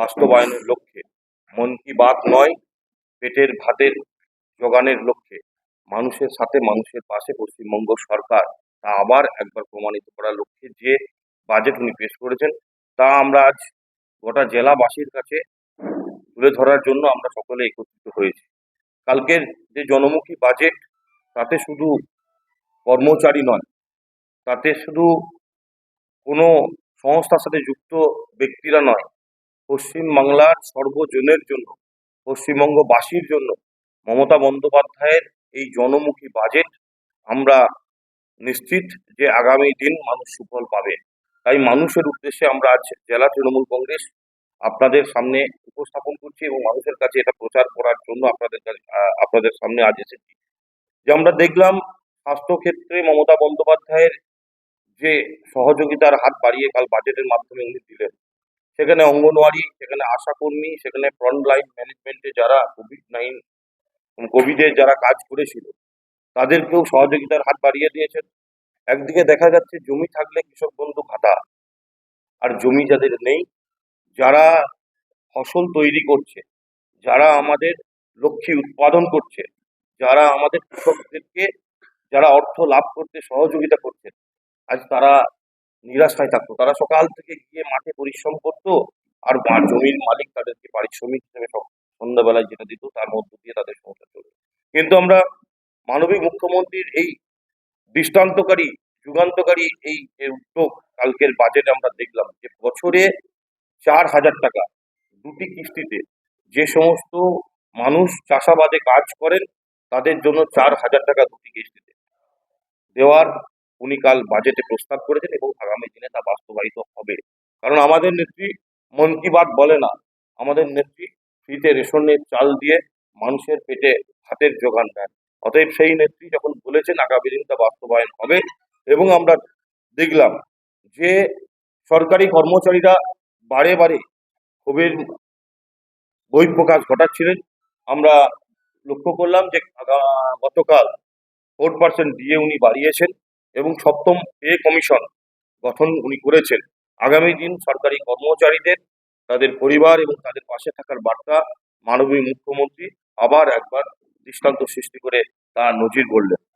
বাস্তবায়নের লক্ষ্যে। মন কি বাত নয়, পেটের ভাতের যোগানের লক্ষ্যে। মানুষের সাথে মানুষের পাশে পশ্চিমবঙ্গ সরকার তা আবার একবার প্রমাণিত করার লক্ষ্যে যে বাজেট উনি পেশ করেছেন, তা আমরা আজ গোটা জেলাবাসীর কাছে তুলে ধরার জন্য আমরা সকলে একত্রিত হয়েছি। কালকের যে জনমুখী বাজেট তাতে শুধু কর্মচারী নয়, তাতে শুধু কোনো সংস্থার সাথে যুক্ত ব্যক্তিরা নয় পশ্চিমবাংলার সর্বজনের জন্য, পশ্চিমবঙ্গবাসীর জন্য মমতা বন্দ্যোপাধ্যায়ের এই জনমুখী বাজেট আমরা নিশ্চিত যে আগামী দিন মানুষ সুফল পাবে। তাই মানুষের উদ্দেশ্যে আমরা আজ জেলা তৃণমূল কংগ্রেস আপনাদের সামনে উপস্থাপন করছি এবং মানুষের কাছে এটা প্রচার করার জন্য আপনাদের কাছে আপনাদের সামনে আজ এসেছি। যে আমরা দেখলাম স্বাস্থ্যক্ষেত্রে মমতা বন্দ্যোপাধ্যায়ের যে সহযোগিতার হাত বাড়িয়ে কাল বাজেটের মাধ্যমে উনি দিলেন। সেখানে অঙ্গনওয়াড়ি, সেখানে আশাকর্মী, সেখানে ফ্রন্ট লাইন ম্যানেজমেন্টে যারা কোভিড নাইন কোভিডে যারা কাজ করেছিল, তাদেরকেও সহযোগিতার হাত বাড়িয়ে দিয়েছেন। একদিকে দেখা যাচ্ছে জমি থাকলে কৃষক বন্ধু ভাতা, আর জমি যাদের নেই, যারা ফসল তৈরি করছে, যারা আমাদের লক্ষ্মী উৎপাদন করছে, যারা আমাদের কৃষকদেরকে, যারা অর্থ লাভ করতে সহযোগিতা করছেন আজ তারা নিরাশায় থাকতো। তারা সকাল থেকে গিয়ে মাঠে পরিশ্রম করতো আর জমির মালিক তাদেরকে পারিশ্রমিক হিসেবে সন্ধ্যাবেলায় যেটা দিত, তার মধ্য দিয়ে তাদের সংসার চলবে কিন্তু আমরা মানবিক মুখ্যমন্ত্রীর এই দৃষ্টান্তকারী, যুগান্তকারী এই যে উদ্যোগ কালকের বাজেটে আমরা দেখলাম যে বছরে চার হাজার টাকা দুটি কিস্তিতে যে সমস্ত মানুষ চাষাবাদে কাজ করেন, তাদের জন্য চার হাজার টাকা দুটি কিস্তিতে। দেওয়ার উনি কাল বাজেটে প্রস্তাব করেছেন এবং আগামী দিনে তা বাস্তবায়িত হবে। কারণ আমাদের নেত্রী মন কি বাত বলে না, আমাদের নেত্রী ফ্রিতে রেশনের চাল দিয়ে মানুষের পেটে হাতের যোগান দেন। অতএব সেই নেত্রী যখন বলেছেন আগামী দিন তা বাস্তবায়ন হবে এবং আমরা দেখলাম যে সরকারি কর্মচারীরা বারে বারে ক্ষোভের বহিঃপ্রকাশ ঘটাচ্ছিলেন। আমরা লক্ষ্য করলাম যে গতকাল ফোর পার্সেন্ট দিয়ে উনি বাড়িয়েছেন। এবং সপ্তম পে কমিশন গঠন উনি করেছেন। আগামী দিন সরকারি কর্মচারীদের, তাদের পরিবার এবং তাদের পাশে থাকার বার্তা মাননীয় মুখ্যমন্ত্রী আবার একবার দৃষ্টান্ত সৃষ্টি করে তা নজির গড়লেন।